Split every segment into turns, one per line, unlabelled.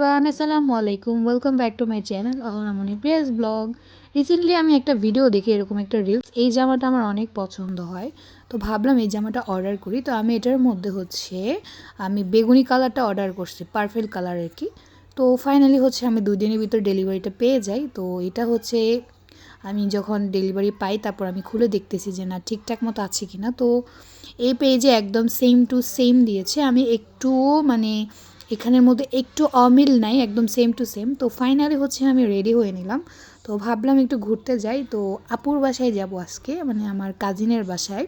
Everyone আসসালামু আলাইকুম। Welcome back to my channel Anamoni press blog recently আমি একটা ভিডিও দেখি এরকম একটা রিলস এই জামাটা আমার অনেক পছন্দ হয়। তো ভাবলাম এই জামাটা অর্ডার করি। তো আমি এটার মধ্যে হচ্ছে, আমি বেগুনি কালারটা অর্ডার করছি পারফেক্ট কালার আর কি। তো ফাইনালি হচ্ছে আমি দুই দিনের ভিতর ডেলিভারিটা পেয়ে যাই। তো এটা হচ্ছে, আমি যখন ডেলিভারি পাই, তারপর আমি খুলে দেখতেছি যে না, ঠিকঠাক মতো আছে কি না তো এই পেজে একদম সেম টু সেম দিয়েছে। আমি একটুও মানে এখানের মধ্যে একটু অমিল নাই, একদম সেম টু সেম তো ফাইনালি হচ্ছে আমি রেডি হয়ে নিলাম। তো ভাবলাম একটু ঘুরতে যাই। তো আপুর বাসায় যাব আজকে মানে আমার কাজিনের বাসায়।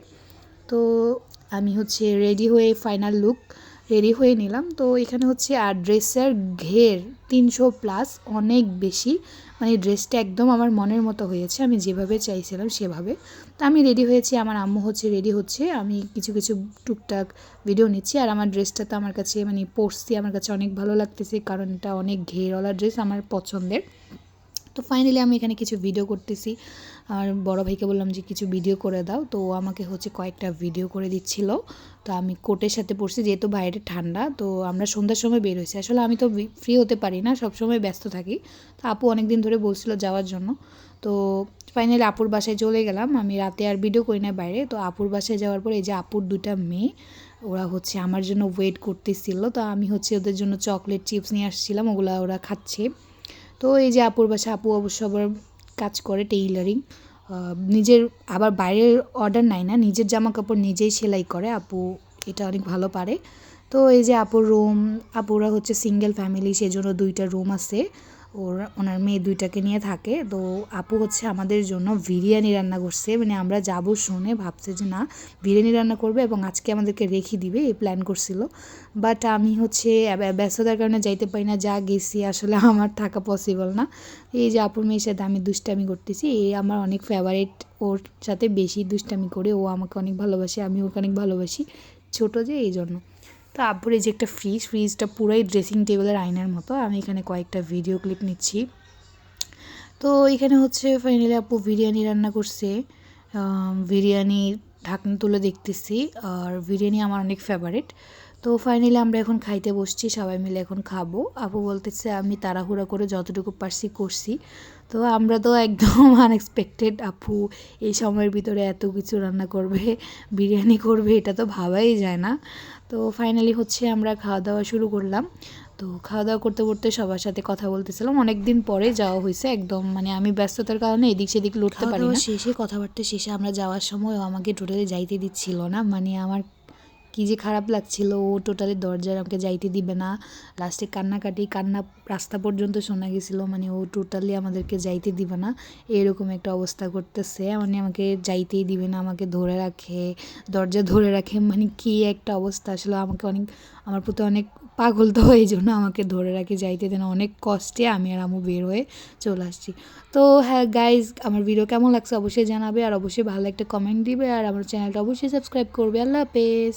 তো আমি হচ্ছে রেডি হয়ে ফাইনাল লুক রেডি হয়ে নিলাম। তো এখানে হচ্ছে আর ড্রেসের ঘের তিনশো প্লাস অনেক বেশি। মানে ড্রেসটা একদম আমার মনের মতো হয়েছে। আমি যেভাবে চাইছিলাম সেভাবে। তো আমি রেডি হয়েছি। আমার আম্মু হচ্ছে রেডি হচ্ছে। আমি কিছু কিছু টুকটাক ভিডিও নিচ্ছি। আর আমার ড্রেসটা তো আমার কাছে মানে পরছি, আমার কাছে অনেক ভালো লাগতেছে। কারণ এটা অনেক ঘেরওয়ালা ড্রেস আমার পছন্দের। তো ফাইনালি আমি এখানে কিছু ভিডিও করতেছি। আর বড় ভাইকে বললাম যে, কিছু ভিডিও করে দাও। তো ও আমাকে হচ্ছে কয়েকটা ভিডিও করে দিচ্ছিল। তো আমি কোটের সাথে পড়ছি যেহেতু বাইরে ঠান্ডা। তো আমরা সন্ধ্যার সময় বের হয়েছি। আসলে আমি তো ফ্রি হতে পারি না সব সময় ব্যস্ত থাকি। তো আপু অনেক দিন ধরে বলছিল যাওয়ার জন্য। তো ফাইনালি আপুর বাসায় চলে গেলাম। আমি রাতে আর ভিডিও করি না বাইরে। তো আপুর বাসায় যাওয়ার পর এই যে আপুর দুটা মেয়ে, ওরা হচ্ছে আমার জন্য ওয়েট করতেছিল। তো আমি হচ্ছে ওদের জন্য চকলেট চিপস নিয়ে আসছিলাম। ওগুলো ওরা খাচ্ছে। তো এই যে আপুর বাসা, আপু অবশ্য আবার কাজ করে টেইলারিং নিজের আবার বাইরের অর্ডার নাই না, নিজের জামা কাপড় নিজেই সেলাই করে, আপু এটা অনেক ভালো পারে। তো এই যে আপুর রুম আপুরা হচ্ছে সিঙ্গেল ফ্যামিলি সেজন্য দুইটা রুম আছে। ওর, ওনার মেয়ে দুইটাকে নিয়ে থাকে। তো আপু হচ্ছে আমাদের জন্য বিরিয়ানি রান্না করছে। মানে আমরা যাব শুনে ভাবছে যে না, বিরিয়ানি রান্না করবে এবং আজকে আমাদেরকে রেখে দিবে, এই প্ল্যান করছিল। বাট আমি হচ্ছে ব্যস্ততার কারণে যাইতে পারি না, যা গেছি আসলে আমার থাকা পসিবল না। এই যে আপুর মেয়ের সাথে আমি দুষ্টামি করতেছি এই আমার অনেক ফেভারিট ওর সাথে বেশি দুষ্টামি করে, ও আমাকে অনেক ভালোবাসে, আমি ওকে অনেক ভালোবাসি, ছোটো যে এই জন্য তো আব্বুর এই যে একটা ফ্রিজ ফ্রিজটা পুরোই ড্রেসিং টেবিলের আয়নার মতো। আমি এখানে কয়েকটা ভিডিও ক্লিপ নিচ্ছি। তো এখানে হচ্ছে ফাইনালি আপু বিরিয়ানি রান্না করছে। বিরিয়ানি ঢাকনা তুলে দেখতেছি। আর বিরিয়ানি আমার অনেক ফেভারিট তো ফাইনালি আমরা এখন খাইতে বসছি, সবাই মিলে এখন খাব। আপু বলতেছে, আমি তাড়াহুড়া করে যতটুকু পারছি করছি। তো আমরা তো একদম আনএক্সপেক্টেড আপু, এই সময়ের ভিতরে এত কিছু রান্না করবে, বিরিয়ানি করবে, এটা তো ভাবাই যায় না। তো ফাইনালি হচ্ছে আমরা খাওয়া দাওয়া শুরু করলাম। তো খাওয়া দাওয়া করতে করতে সবার সাথে কথা বলতেছিলাম। অনেক দিন পরে যাওয়া হয়েছে একদম মানে আমি ব্যস্ততার কারণে এদিক সেদিক লুটতে পারি শেষে, কথাবার্তা শেষে আমরা যাওয়ার সময় আমাকে টোটালি যাইতে দিচ্ছিল না। মানে আমার কী যে খারাপ লাগছিল, ও টোটালি দরজায় আমাকে যাইতে দিবে না। লাস্টে কান্নাকাটি, কান্না রাস্তা পর্যন্ত শোনা গেছিল মানে ও টোটালি আমাদেরকে যাইতে দিবে না। এরকম একটা অবস্থা করতেছে মানে আমাকে যাইতেই দিবে না, আমাকে ধরে রাখে, দরজা ধরে রাখে মানে কী একটা অবস্থা। আসলে আমাকে অনেক, আমার প্রতি অনেক পাগল তো এই জন্য আমাকে ধরে রাখে, যাইতে দেন অনেক কষ্টে আমি আর আমু বের হয়ে চলে আসছি। তো হ্যাঁ গাইজ আমার ভিডিও কেমন লাগছে অবশ্যই জানাবে, আর অবশ্যই ভালো একটা কমেন্ট দিবে, আর আমার চ্যানেলটা অবশ্যই সাবস্ক্রাইব করবে। আল্লাহ হাফেজ।